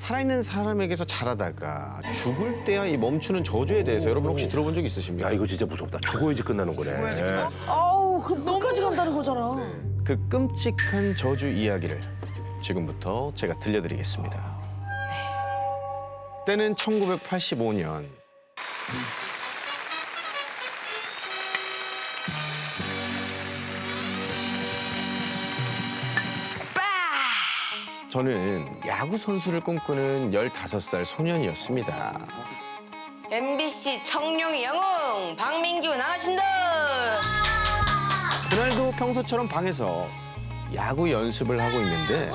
살아있는 사람에게서 자라다가 죽을 때야 이 멈추는 저주에 대해서 여러분 혹시 들어본 적 있으십니까? 야 이거 진짜 무섭다. 죽어야지 끝나는 거네. 아우 그 끝까지 간다는 거잖아. 그 끔찍한 저주 이야기를 지금부터 제가 들려드리겠습니다. 때는 1985년. 저는 야구 선수를 꿈꾸는 15살 소년이었습니다. MBC 청룡의 영웅 박민규 나가신다. 그날도 평소처럼 방에서 야구 연습을 하고 있는데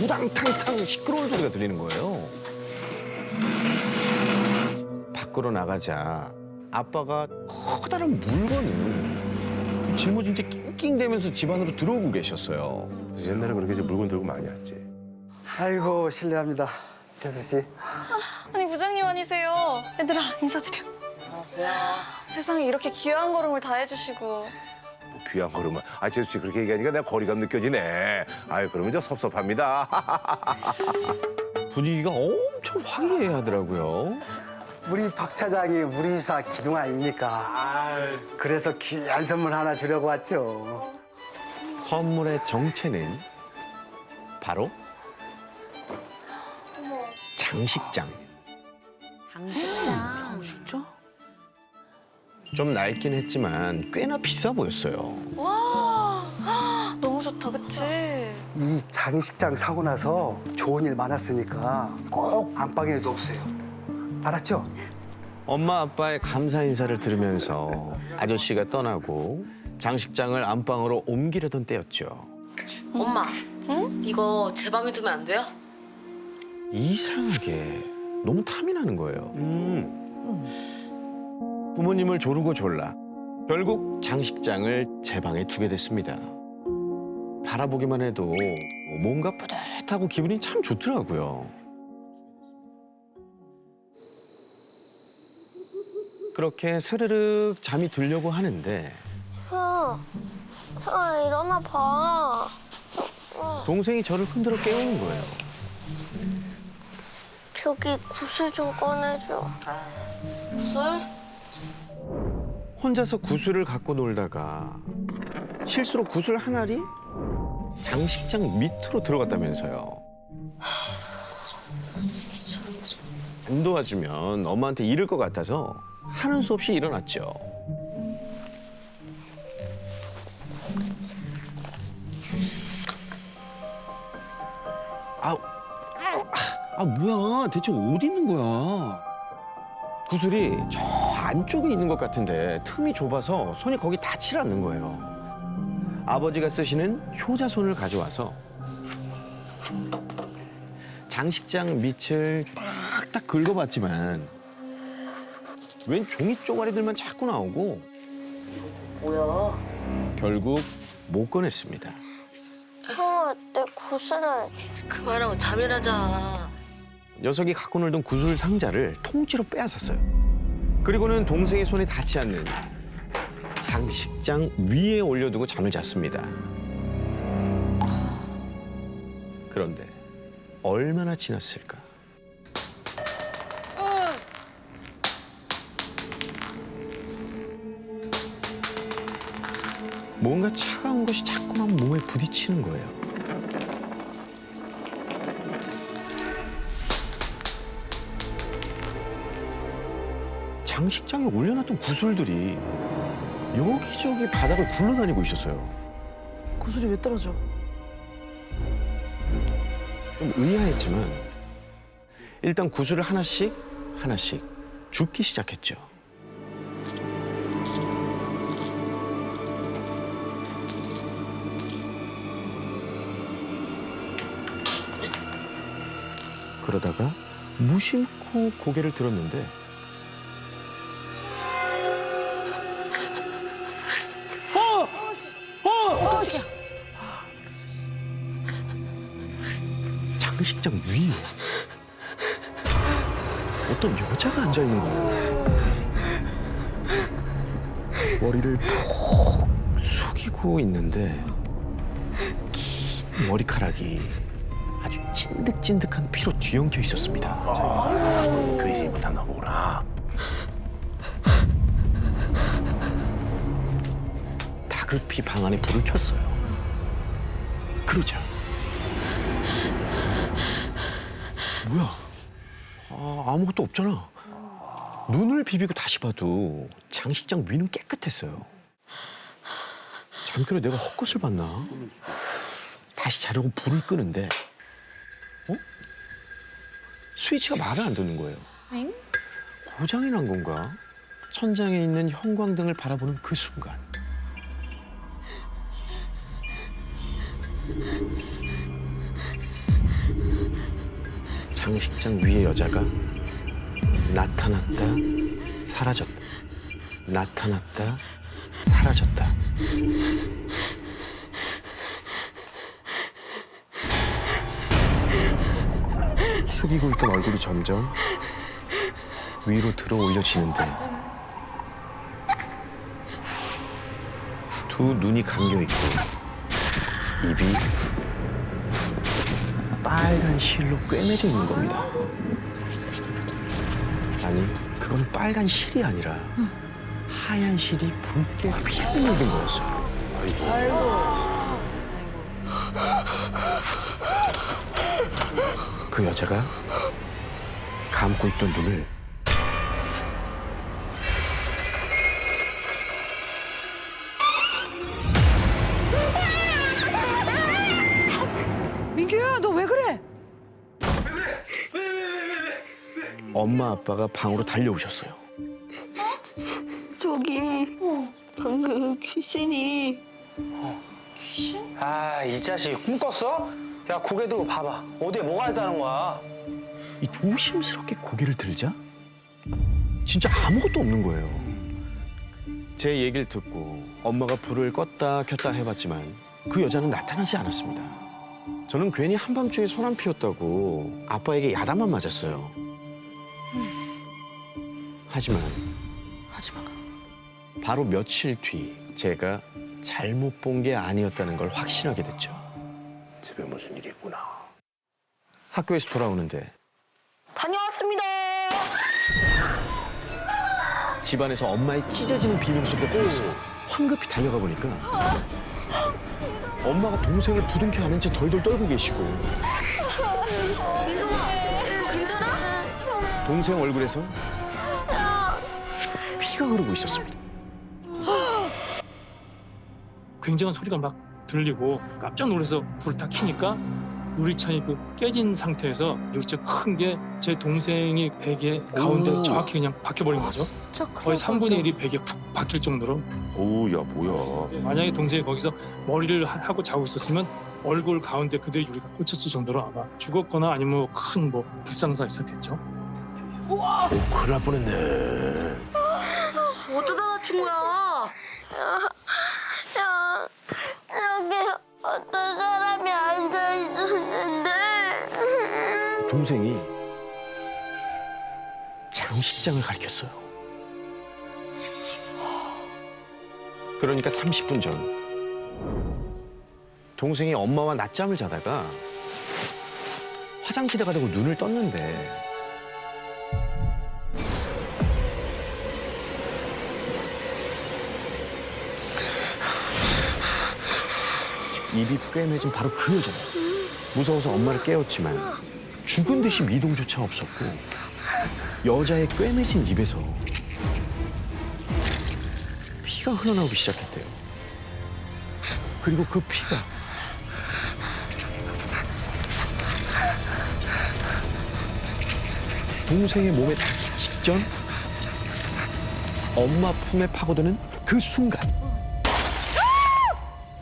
우당탕탕 시끄러운 소리가 들리는 거예요. 밖으로 나가자 아빠가 커다란 물건을 짊어진 채 낑낑대면서 집 안으로 들어오고 계셨어요. 옛날에 그렇게 이제 물건 들고 많이 왔지. 아이고 실례합니다. 재수 씨. 아니 부장님 아니세요? 얘들아 인사드려. 안녕하세요. 세상에 이렇게 귀한 걸음을 다 해주시고 귀한 걸음을. 아 재수 씨 그렇게 얘기하니까 내가 거리감 느껴지네. 아유 그러면 좀 섭섭합니다. 분위기가 엄청 화기애애하더라고요. 우리 박 차장이 우리 회사 기둥 아닙니까? 그래서 귀한 선물 하나 주려고 왔죠. 선물의 정체는 바로 장식장. 진짜? 좀 낡긴 했지만 꽤나 비싸 보였어요. 와 너무 좋다 그치? 이 장식장 사고 나서 좋은 일 많았으니까 꼭 안방에 둬보세요. 알았죠? 엄마 아빠의 감사 인사를 들으면서 아저씨가 떠나고 장식장을 안방으로 옮기려던 때였죠. 엄마, 이거 제 방에 두면 안 돼요? 이상하게 너무 탐이 나는 거예요. 부모님을 조르고 졸라 결국 장식장을 제 방에 두게 됐습니다. 바라보기만 해도 뭔가 뿌듯하고 기분이 참 좋더라고요. 그렇게 스르륵 잠이 들려고 하는데 형, 형 일어나 봐. 동생이 저를 흔들어 깨우는 거예요. 저기 구슬 좀 꺼내줘. 술? 혼자서 구슬을 갖고 놀다가 실수로 구슬 한 알이 장식장 밑으로 들어갔다면서요. 안 도와주면 엄마한테 잃을 것 같아서 하는 수 없이 일어났죠. 아, 아, 아 뭐야? 대체 어디 있는 거야? 구슬이 저 안쪽에 있는 것 같은데 틈이 좁아서 손이 거기 닿질 않는 거예요. 아버지가 쓰시는 효자손을 가져와서 장식장 밑을 딱딱 긁어봤지만 웬 종이 쪼가리들만 자꾸 나오고 뭐야? 결국 못 꺼냈습니다. 형아, 내 구슬을. 그만하고 잠이라자. 녀석이 갖고 놀던 구슬 상자를 통째로 빼앗았어요. 그리고는 동생의 손에 닿지 않는 장식장 위에 올려두고 잠을 잤습니다. 그런데 얼마나 지났을까? 뭔가 차가운 것이 자꾸만 몸에 부딪히는 거예요. 장식장에 올려놨던 구슬들이 여기저기 바닥을 굴러다니고 있었어요. 구슬이 왜 떨어져? 좀 의아했지만 일단 구슬을 하나씩 하나씩 줍기 시작했죠. 그러다가 무심코 고개를 들었는데 장식장 위에 어떤 여자가 앉아 있는 거예요. 머리를 푹 숙이고 있는데 머리카락이 아주 찐득찐득한 피로 뒤엉켜 있었습니다. 괜히 못하나 보구나. 다급히 방 안에 불을 켰어요. 그러자 뭐야? 아, 아무것도 없잖아. 눈을 비비고 다시 봐도 장식장 위는 깨끗했어요. 잠결에 내가 헛것을 봤나? 다시 자려고 불을 끄는데 어? 스위치가 말을 안 듣는 거예요. 고장이 난 건가? 천장에 있는 형광등을 바라보는 그 순간 장식장 위의 여자가 나타났다 사라졌다 나타났다 사라졌다 숙이고 있던 얼굴이 점점 위로 들어 올려지는데 두 눈이 감겨 있고 입이 빨간 실로 꿰매져 있는 겁니다. 아니, 그건 빨간 실이 아니라 하얀 실이 붉게 피어 묻은 거였어요. 그 여자가 감고 있던 눈을 민규야 너 왜 그래? 엄마 아빠가 방으로 달려오셨어요. 저기 방금 귀신이 아, 이 자식 꿈 꿨어? 야, 고개 들고 봐봐. 어디에 뭐가 있다는 거야? 이 조심스럽게 고개를 들자 진짜 아무것도 없는 거예요. 제 얘기를 듣고 엄마가 불을 껐다 켰다 해봤지만 그 여자는 나타나지 않았습니다. 저는 괜히 한밤중에 소란 피웠다고 아빠에게 야단만 맞았어요. 하지만 하지마. 바로 며칠 뒤 제가 잘못 본 게 아니었다는 걸 확신하게 됐죠. 집에 무슨 일이 있구나. 학교에서 돌아오는데 다녀왔습니다. 집안에서 엄마의 찢어지는 비명 소리가 들렸어요. 황급히 달려가 보니까 엄마가 동생을 부둥켜 안은 채 덜덜 떨고 계시고 민성아, 너 괜찮아? 동생 얼굴에서 피가 흐르고 있었습니다. 굉장한 소리가 막 들리고 깜짝 놀라서 불을 다 켜니까 유리창이 그 깨진 상태에서 유리창 큰 게 제 동생이 베개 가운데 오. 정확히 그냥 박혀버린 거죠. 진짜 큰일 거의 날 3분의 뻔했다. 1이 베개에 푹 박힐 정도로 어우, 야, 뭐야. 만약에 동생이 거기서 머리를 하- 하고 자고 있었으면 얼굴 가운데 그대로 유리가 꽂혔을 정도로 아마 죽었거나 아니면 큰 뭐 불상사가 있었겠죠. 어, 큰일 날 뻔했네. 어쩌다 다친 거야? 야, 여기 어떤 사람이 앉아 있었는데. 동생이 장식장을 가리켰어요. 그러니까 30분 전 동생이 엄마와 낮잠을 자다가 화장실에 가려고 눈을 떴는데 입이 꿰매진 바로 그 여자예요. 무서워서 엄마를 깨웠지만 죽은 듯이 미동조차 없었고 여자의 꿰매진 입에서 피가 흘러나오기 시작했대요. 그리고 그 피가 동생의 몸에 닿기 직전 엄마 품에 파고드는 그 순간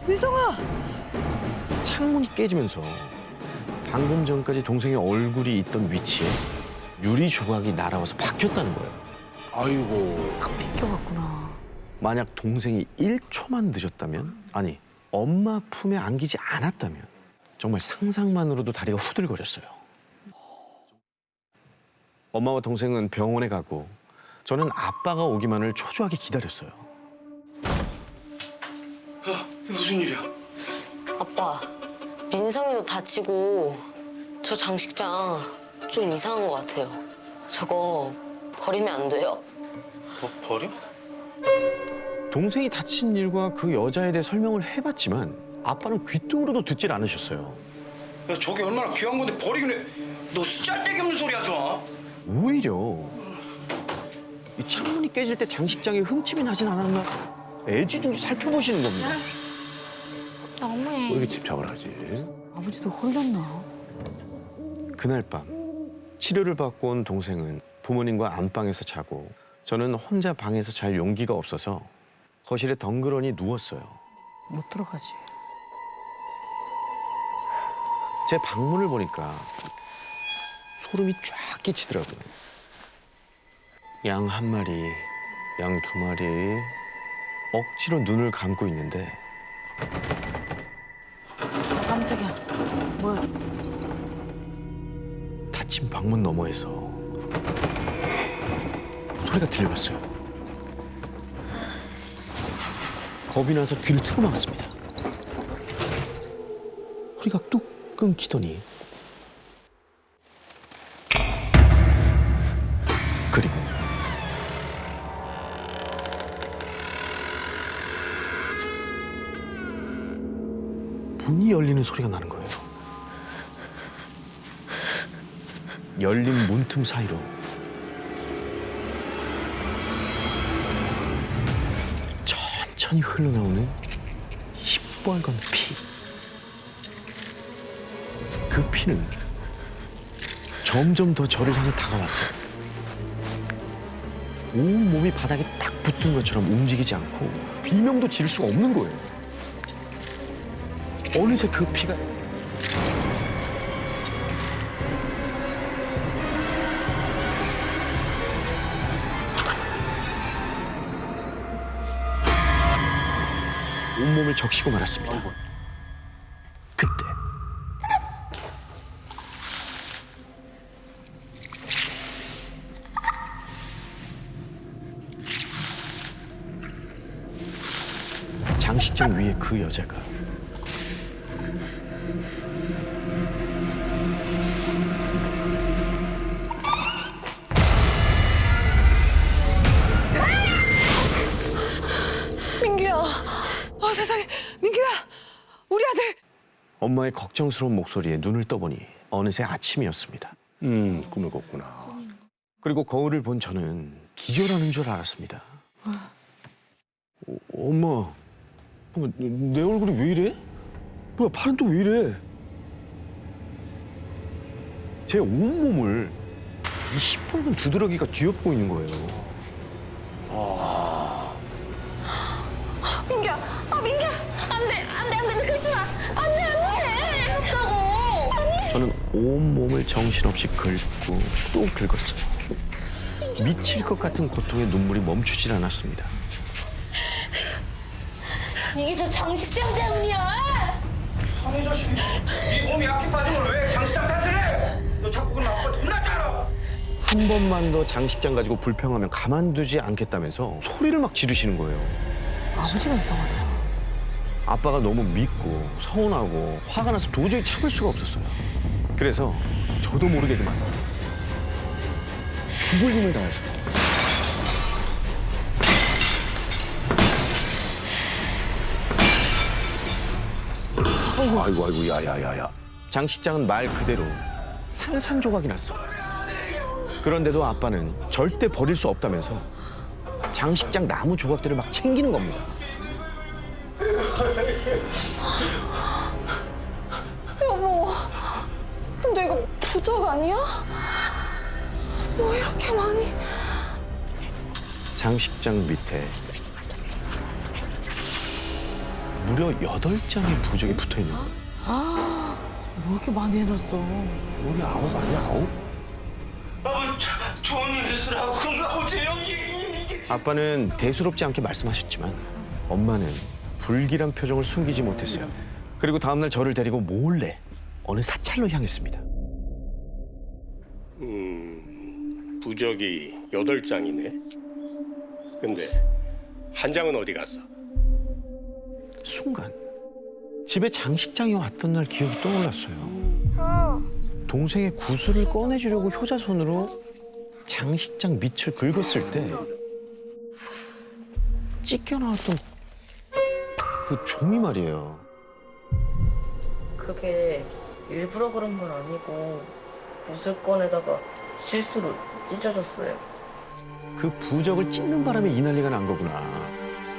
민성아 창문이 깨지면서 방금 전까지 동생의 얼굴이 있던 위치에 유리 조각이 날아와서 박혔다는 거예요. 아이고. 껴갔구나. 만약 동생이 1초만 늦었다면, 아니, 엄마 품에 안기지 않았다면, 정말 상상만으로도 다리가 후들거렸어요. 엄마와 동생은 병원에 가고, 저는 아빠가 오기만을 초조하게 기다렸어요. 무슨 일이야? 아빠, 민성이도 다치고 저 장식장 좀 이상한 것 같아요. 저거 버리면 안 돼요? 어, 버려? 동생이 다친 일과 그 여자에 대해 설명을 해봤지만 아빠는 귀뚱으로도 듣질 않으셨어요. 야, 저게 얼마나 귀한 건데 버리긴 해. 너 쓰잘데기 없는 소리 하지 마. 오히려 이 창문이 깨질 때 장식장에 흠집이 나진 않았나 애지중지 살펴보시는 겁니다. 왜 이렇게 집착을 하지? 아버지도 홀렸나? 그날 밤 치료를 받고 온 동생은 부모님과 안방에서 자고 저는 혼자 방에서 잘 용기가 없어서 거실에 덩그러니 누웠어요. 못 들어가지. 제 방문을 보니까 소름이 쫙 끼치더라고요. 양 한 마리, 양 두 마리 억지로 눈을 감고 있는데 깜짝이야. 뭐야? 닫힌 방문 너머에서 소리가 들려왔어요. 겁이 나서 귀를 틀어막았습니다. 소리가 뚝 끊기더니 열리는 소리가 나는 거예요. 열린 문틈 사이로 천천히 흘러나오는 시뻘건 피. 그 피는 점점 더 저를 향해 다가왔어요. 온 몸이 바닥에 딱 붙은 것처럼 움직이지 않고 비명도 지를 수가 없는 거예요. 어느새 그 피가 온몸을 적시고 말았습니다. 그때 장식장 위에 그 여자가 엄마의 걱정스러운 목소리에 눈을 떠보니 어느새 아침이었습니다. 음, 꿈을 꿨구나. 그리고 거울을 본 저는 기절하는 줄 알았습니다. 어, 엄마, 엄마, 내 얼굴이 왜 이래? 뭐야, 팔은 또 왜 이래? 제 온몸을 이 시뻘건 두드러기가 뒤엎고 있는 거예요. 민 저는 온몸을 정신없이 긁고 또 긁었어요. 미칠 것 같은 고통에 눈물이 멈추질 않았습니다. 이게 저 장식장 때문이야. 성희 자식이 네 몸이 약해 빠진 걸 왜 장식장 탓을 해? 너 자꾸 그러면 아빠 혼나잖아. 한 번만 더 장식장 가지고 불평하면 가만두지 않겠다면서 소리를 막 지르시는 거예요. 아버지가 이상하다. 아빠가 너무 믿고 서운하고 화가 나서 도저히 참을 수가 없었어요. 그래서 저도 모르게지만 죽을 힘을 다해서 아이고, 아이고, 아이고, 야, 야, 야, 야. 장식장은 말 그대로 산산조각이 났어. 그런데도 아빠는 절대 버릴 수 없다면서 장식장 나무 조각들을 막 챙기는 겁니다. 부적 아니야? 뭐 이렇게 많이? 장식장 밑에 무려 여덟 장의 부적이 붙어 있는 거예요. 뭐 이렇게 많이 해놨어? 우리 아홉 아니야, 아홉? 아, 좋은 일 있으라고 그런가 보지 여기. 아빠는 대수롭지 않게 말씀하셨지만 엄마는 불길한 표정을 숨기지 못했어요. 그리고 다음날 저를 데리고 몰래 어느 사찰로 향했습니다. 부적이 여덟 장이네. 근데 한 장은 어디 갔어? 순간 집에 장식장이 왔던 날 기억이 떠올랐어요. 동생의 구슬을 꺼내주려고 효자 손으로 장식장 밑을 긁었을 때 찢겨 나왔던 그 종이 말이에요. 그게 일부러 그런 건 아니고 무술권에다가 실수로 찢어졌어요. 그 부적을 찢는 바람에 이 난리가 난 거구나.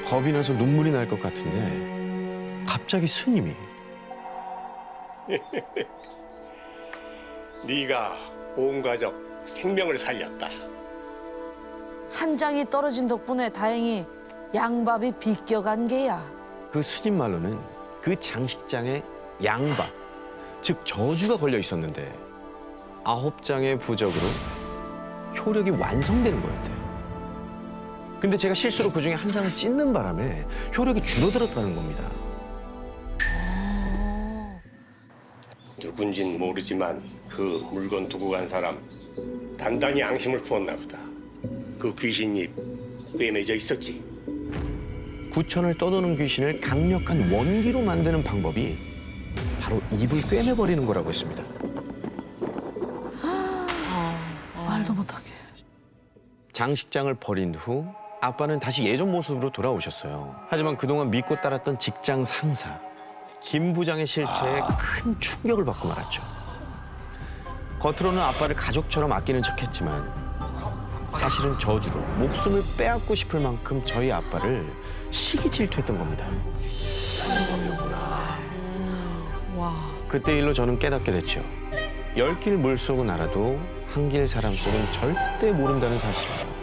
겁이 나서 눈물이 날 것 같은데 갑자기 스님이 네가 온 가족 생명을 살렸다. 한 장이 떨어진 덕분에 다행히 양밥이 비껴간 게야. 그 스님 말로는 그 장식장에 양박, 즉 저주가 걸려 있었는데 아홉 장의 부적으로 효력이 완성되는 거였대요. 근데 제가 실수로 그 중에 한 장을 찢는 바람에 효력이 줄어들었다는 겁니다. 누군진 모르지만 그 물건 두고 간 사람 단단히 앙심을 부었나 보다. 그 귀신이 꿰매져 있었지. 구천을 떠도는 귀신을 강력한 원기로 만드는 방법이 바로 입을 꿰매버리는 거라고 했습니다. 장식장을 버린 후 아빠는 다시 예전 모습으로 돌아오셨어요. 하지만 그동안 믿고 따랐던 직장 상사 김 부장의 실체에 큰 충격을 받고 말았죠. 겉으로는 아빠를 가족처럼 아끼는 척했지만 사실은 저주로 목숨을 빼앗고 싶을 만큼 저희 아빠를 시기 질투했던 겁니다. 그때 일로 저는 깨닫게 됐죠. 열 길 물속은 알아도 한길 사람 속은 절대 모른다는 사실을.